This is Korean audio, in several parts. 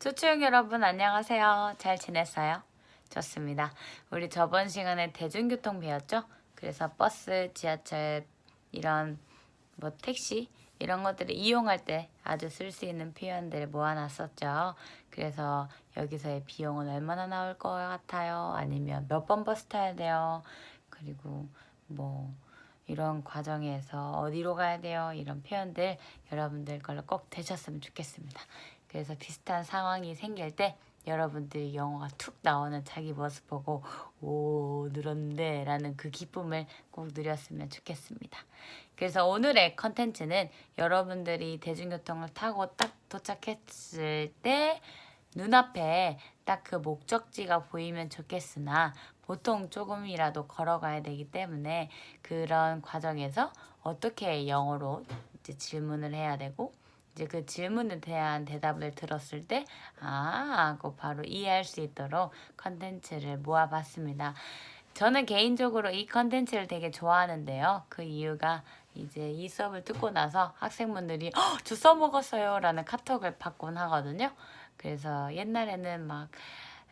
초초형 여러분 안녕하세요. 잘 지냈어요? 좋습니다. 우리 저번 시간에 대중교통 배웠죠? 그래서 버스, 지하철 이런 뭐 택시 이런 것들을 이용할 때 아주 쓸 수 있는 표현들을 모아놨었죠. 그래서 여기서의 비용은 얼마나 나올 것 같아요? 아니면 몇 번 버스 타야 돼요? 그리고 뭐 이런 과정에서 어디로 가야 돼요? 이런 표현들 여러분들 걸로 꼭 되셨으면 좋겠습니다. 그래서 비슷한 상황이 생길 때 여러분들이 영어가 툭 나오는 자기 모습 보고 오 늘었는데 라는 그 기쁨을 꼭 누렸으면 좋겠습니다. 그래서 오늘의 컨텐츠는 여러분들이 대중교통을 타고 딱 도착했을 때 눈앞에 딱 그 목적지가 보이면 좋겠으나 보통 조금이라도 걸어가야 되기 때문에 그런 과정에서 어떻게 영어로 질문을 해야 되고 이제 그 질문에 대한 대답을 들었을 때, 아, 하고 바로 이해할 수 있도록 컨텐츠를 모아봤습니다. 저는 개인적으로 이 컨텐츠를 되게 좋아하는데요. 그 이유가 이제 이 수업을 듣고 나서 학생분들이 "헉, 저 써먹었어요 라는 카톡을 받곤 하거든요. 그래서 옛날에는 막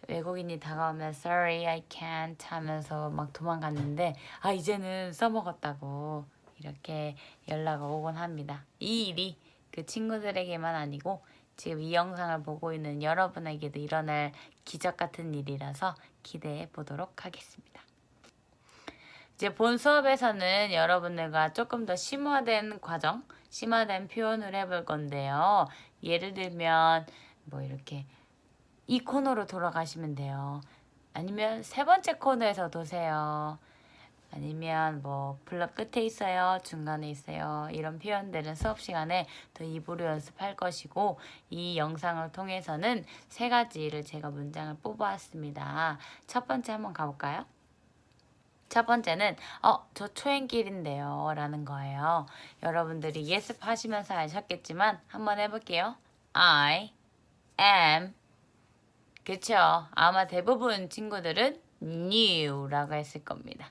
외국인이 다가오면 sorry I can't 하면서 막 도망갔는데 아 이제는 써먹었다고 이렇게 연락 오곤 합니다. 이 일이 그 친구들에게만 아니고 지금 이 영상을 보고 있는 여러분에게도 일어날 기적 같은 일이라서 기대해 보도록 하겠습니다. 이제 본 수업에서는 여러분들과 조금 더 심화된 과정, 심화된 표현을 해볼 건데요. 예를 들면 뭐 이렇게 이 코너로 돌아가시면 돼요. 아니면 세 번째 코너에서 도세요. 아니면 뭐 블럭 끝에 있어요, 중간에 있어요. 이런 표현들은 수업 시간에 더 입으로 연습할 것이고 이 영상을 통해서는 세 가지를 제가 문장을 뽑아왔습니다. 첫 번째 한번 가볼까요? 첫 번째는 어, 저 초행길인데요 라는 거예요. 여러분들이 예습하시면서 아셨겠지만 한번 해볼게요. I am 그쵸. 아마 대부분 친구들은 new라고 했을 겁니다.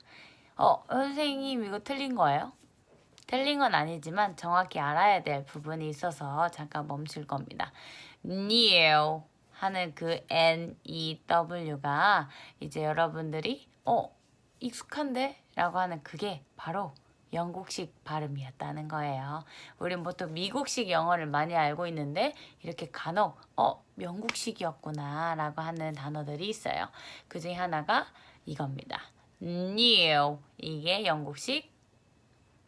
어, 선생님 이거 틀린 거예요? 틀린 건 아니지만 정확히 알아야 될 부분이 있어서 잠깐 멈출 겁니다. new 하는 그 n e w가 이제 여러분들이 어 익숙한데? 라고 하는 그게 바로 영국식 발음이었다는 거예요. 우린 보통 미국식 영어를 많이 알고 있는데 이렇게 간혹 어 영국식이었구나 라고 하는 단어들이 있어요. 그 중에 하나가 이겁니다. New 이게 영국식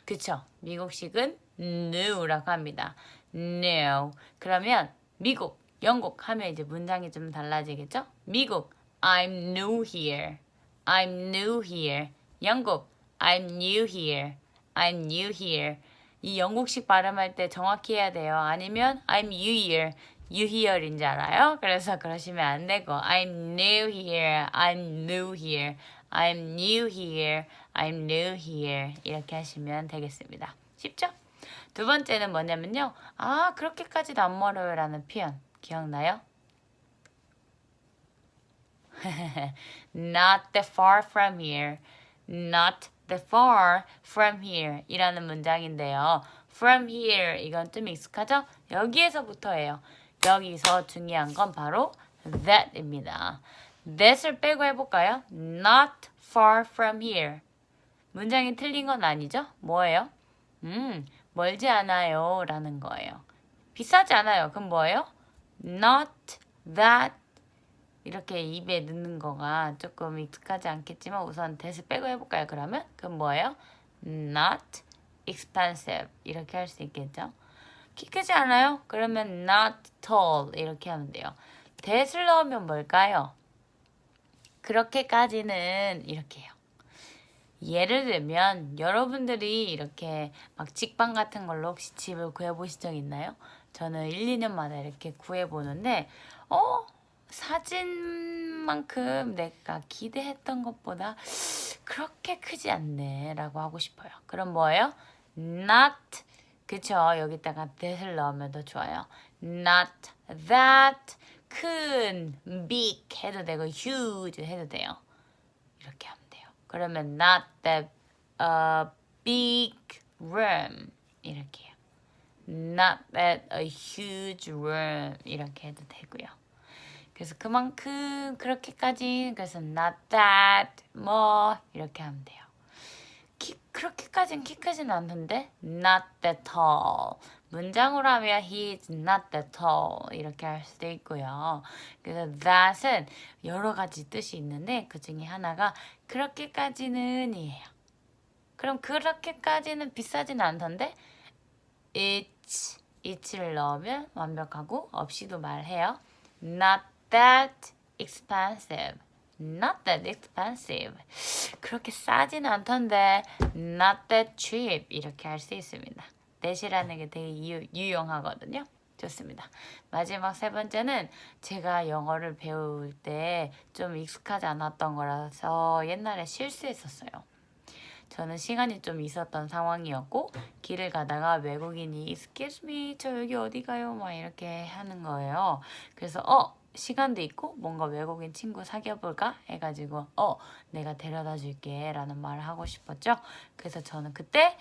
그쵸? 미국식은 new라고 합니다. new 그러면 미국 영국 하면 이제 문장이 좀 달라지겠죠? 미국 I'm new here I'm new here 영국 I'm new here I'm new here. 이 영국식 발음할 때 정확히 해야 돼요. 아니면 I'm new here. you here인 줄 알아요? 그래서 그러시면 안 되고 I'm new here. I'm new here. I'm new here. I'm new here. 이렇게 하시면 되겠습니다. 쉽죠? 두 번째는 뭐냐면요. 아, 그렇게까지도 안 멀어요 라는 표현. 기억나요? Not that far from here. Not the far from here 이라는 문장인데요. from here 이건 좀 익숙하죠? 여기에서부터예요. 여기서 중요한 건 바로 that입니다. That을 빼고 해볼까요? not far from here. 문장이 틀린 건 아니죠? 뭐예요? 음, 멀지 않아요 라는 거예요. 비싸지 않아요. 그럼 뭐예요? not that 이렇게 입에 넣는 거가 조금 익숙하지 않겠지만 우선 대스 빼고 해볼까요? 그러면 그럼 뭐예요? Not expensive 이렇게 할 수 있겠죠? 키 크지 않아요? 그러면 not tall 이렇게 하면 돼요. 대스를 넣으면 뭘까요? 그렇게까지는 이렇게 해요. 예를 들면 여러분들이 이렇게 막 직방 같은 걸로 혹시 집을 구해보신 적 있나요? 저는 1, 2년마다 이렇게 구해보는데 어? 사진만큼 내가 기대했던 것보다 그렇게 크지 않네 라고 하고 싶어요. 그럼 뭐예요? not 그쵸 여기다가 that을 넣으면 더 좋아요. not that 큰 big 해도 되고 huge 해도 돼요. 이렇게 하면 돼요. 그러면 not that a big room 이렇게 해요. not that a huge room 이렇게 해도 되고요. 그래서 그만큼 그렇게까지 그래서 not that 뭐 이렇게 하면 돼요. 키, 그렇게까지는 키 크진 않던데 not that tall 문장으로 하면 he's not that tall 이렇게 할 수도 있고요. 그래서 that은 여러 가지 뜻이 있는데 그 중에 하나가 그렇게까지는이에요. 그럼 그렇게까지는 비싸진 않던데 it's it를 넣으면 완벽하고 없이도 말해요. Not that expensive. Not that expensive. 그렇게 싸진 않던데 not that cheap 이렇게 할 수 있습니다. That이라는 게 되게 유, 유용하거든요. 좋습니다. 마지막 세 번째는 제가 영어를 배울 때 좀 익숙하지 않았던 거라서 옛날에 실수했었어요. 저는 시간이 좀 있었던 상황이었고 길을 가다가 외국인이 excuse me 저 여기 어디 가요 막 이렇게 하는 거예요. 그래서 어 시간도 있고 뭔가 외국인 친구 사귀어 볼까 해가지고 어 내가 데려다 줄게 라는 말을 하고 싶었죠. 그래서 저는 그때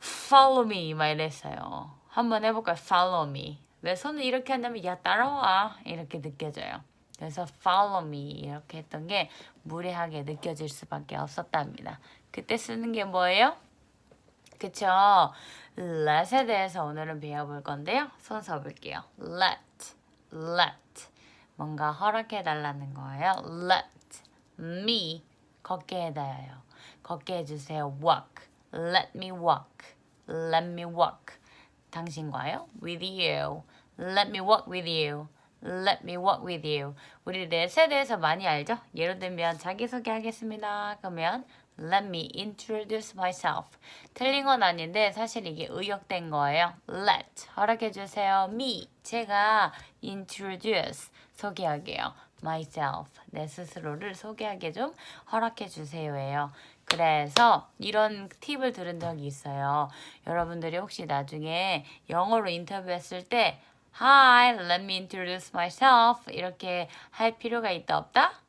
follow me 막 이랬어요. 한번 해볼까요? follow me. 왜 손을 이렇게 한다면 야 따라와 이렇게 느껴져요. 그래서 follow me 이렇게 했던 게 무례하게 느껴질 수밖에 없었답니다. 그때 쓰는 게 뭐예요? 그쵸? let에 대해서 오늘은 배워볼 건데요. 손 써볼게요. let, let. 뭔가 허락해 달라는 거예요. let me 걷게 해달라요. 걷게 해주세요. walk. Let me walk. let me walk. 당신과요? with you. let me walk with you. Let me walk with you. 우리 렛에 대해서 많이 알죠? 예를 들면 자기소개 하겠습니다. 그러면 Let me introduce myself. 틀린 건 아닌데 사실 이게 의역된 거예요. Let 허락해 주세요. Me 제가 introduce 소개하게요. myself 내 스스로를 소개하게 좀 허락해 주세요예요. 그래서 이런 팁을 들은 적이 있어요. 여러분들이 혹시 나중에 영어로 인터뷰했을 때 Hi, let me introduce myself 이렇게 할 필요가 있다 없다?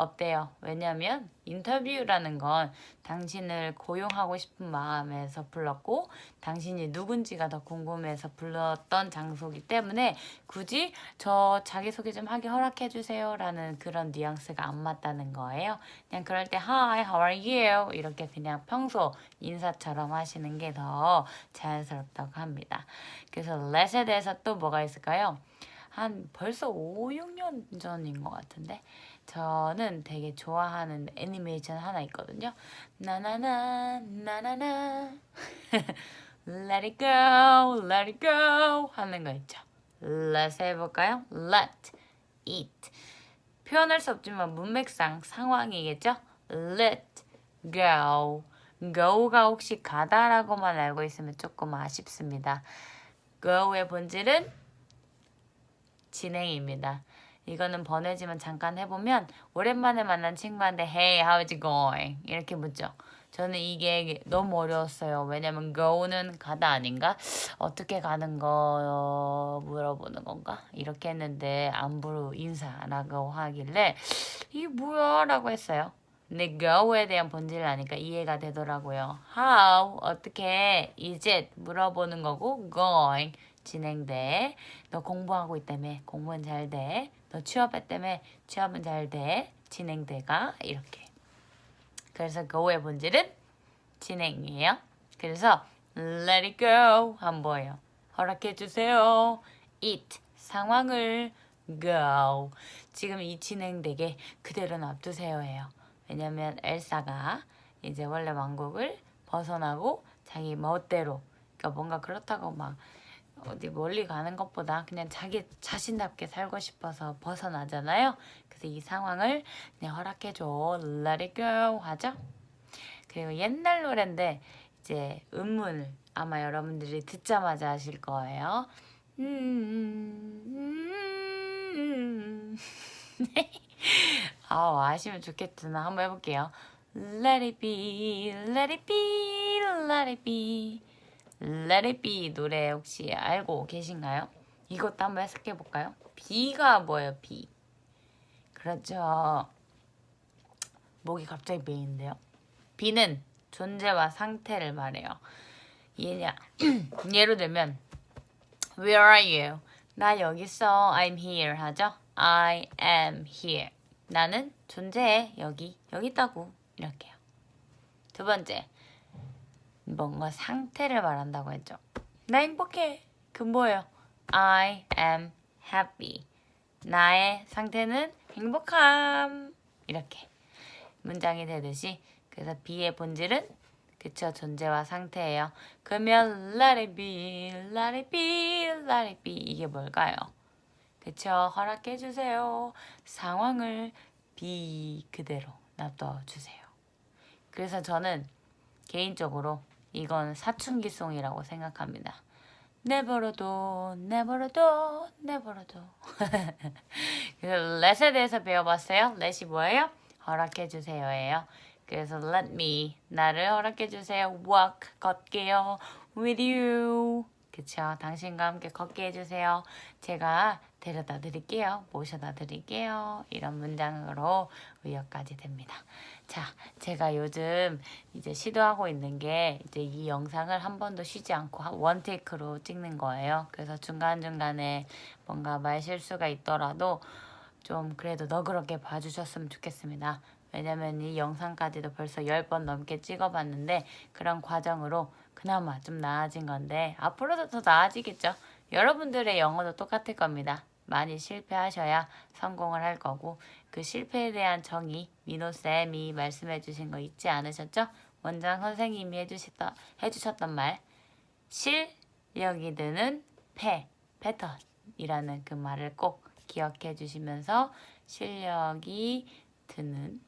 없대요. 왜냐하면 인터뷰라는 건 당신을 고용하고 싶은 마음에서 불렀고 당신이 누군지가 더 궁금해서 불렀던 장소이기 때문에 굳이 저 자기소개 좀 하게 허락해 주세요 라는 그런 뉘앙스가 안 맞다는 거예요. 그냥 그럴 때 Hi, how are you? 이렇게 그냥 평소 인사처럼 하시는 게 더 자연스럽다고 합니다. 그래서 let에 대해서 또 뭐가 있을까요? 한 벌써 5, 6년 전인 것 같은데 저는 되게 좋아하는 애니메이션 하나 있거든요. 나나나 나나나 Let it go, let it go 하는 거 있죠. Let's 해볼까요? Let it 표현할 수 없지만 문맥상 상황이겠죠? Let go go가 혹시 가다라고만 알고 있으면 조금 아쉽습니다. go의 본질은 진행입니다. 이거는 번외지만 잠깐 해보면 오랜만에 만난 친구한테 Hey, how's it going? 이렇게 묻죠. 저는 이게 너무 어려웠어요. 왜냐면 go는 가다 아닌가? 어떻게 가는 거 물어보는 건가? 이렇게 했는데 안부로 인사라고 하길래 이게 뭐야? 라고 했어요. 근데 go에 대한 본질을 아니까 이해가 되더라고요. How? 어떻게? is it? 물어보는 거고 going 진행돼. 너 공부하고 있다며 공부는 잘 돼. 너 취업했다며 취업은 잘 돼. 진행돼가 이렇게. 그래서 go의 본질은 진행이에요. 그래서 let it go 한 뭐예요? 허락해 주세요. it 상황을 go 지금 이 진행되게 그대로 놔두세요예요. 왜냐면 엘사가 이제 원래 왕국을 벗어나고 자기 멋대로 그러니까 뭔가 그렇다고 막 어디 멀리 가는 것보다 그냥 자기 자신답게 살고 싶어서 벗어나잖아요. 그래서 이 상황을 그냥 허락해줘. Let it 하죠. 그리고 옛날 노래인데 이제 음문을 아마 여러분들이 듣자마자 아실 거예요. 음, 아, 아시면 좋겠구나. 한번 해볼게요. Let it be, let it be, let it be. Let it be 노래 혹시 알고 계신가요? 이것도 한번 해석해 볼까요? B가 뭐예요? B. 그렇죠. 목이 갑자기 메인데요. B는 존재와 상태를 말해요. 얘냐, 예를 들면 Where are you? 나 여기 있어. I'm here 하죠. I am here. 나는 존재해. 여기. 여기 있다고. 이렇게요. 두 번째. 뭔가 상태를 말한다고 했죠. 나 행복해. 그 뭐예요? I am happy. 나의 상태는 행복함. 이렇게 문장이 되듯이 그래서 be의 본질은 그쵸 존재와 상태예요. 그러면 let it be, let it be, let it be 이게 뭘까요? 그쵸 허락해 주세요. 상황을 be 그대로 놔둬 주세요. 그래서 저는 개인적으로 이건 사춘기송이라고 생각합니다. never도 never도 never도 그래서 let에 대해서 배워봤어요. let이 뭐예요? 허락해 주세요예요. 그래서 let me 나를 허락해 주세요. walk 걷게요. with you 그쵸 당신과 함께 걷게 해주세요. 제가 데려다 드릴게요. 모셔다 드릴게요. 이런 문장으로 의역까지 됩니다. 자, 제가 요즘 이제 시도하고 있는 게 이제 이 영상을 한 번도 쉬지 않고 원 테이크로 찍는 거예요. 그래서 중간중간에 뭔가 말 실수가 있더라도 좀 그래도 너그럽게 봐주셨으면 좋겠습니다. 왜냐면 이 영상까지도 벌써 10번 넘게 찍어봤는데 그런 과정으로 그나마 좀 나아진 건데 앞으로도 더 나아지겠죠. 여러분들의 영어도 똑같을 겁니다. 많이 실패하셔야 성공을 할 거고 그 실패에 대한 정의 민호쌤이 말씀해 주신 거 잊지 않으셨죠? 원장 선생님이 해주셨던, 해주셨던 말 실력이 드는 패, 패턴이라는 그 말을 꼭 기억해 주시면서 실력이 드는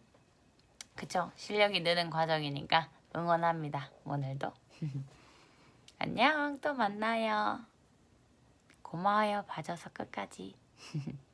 그쵸 실력이 느는 과정이니까 응원합니다 오늘도 안녕 또 만나요. 고마워요 봐줘서 끝까지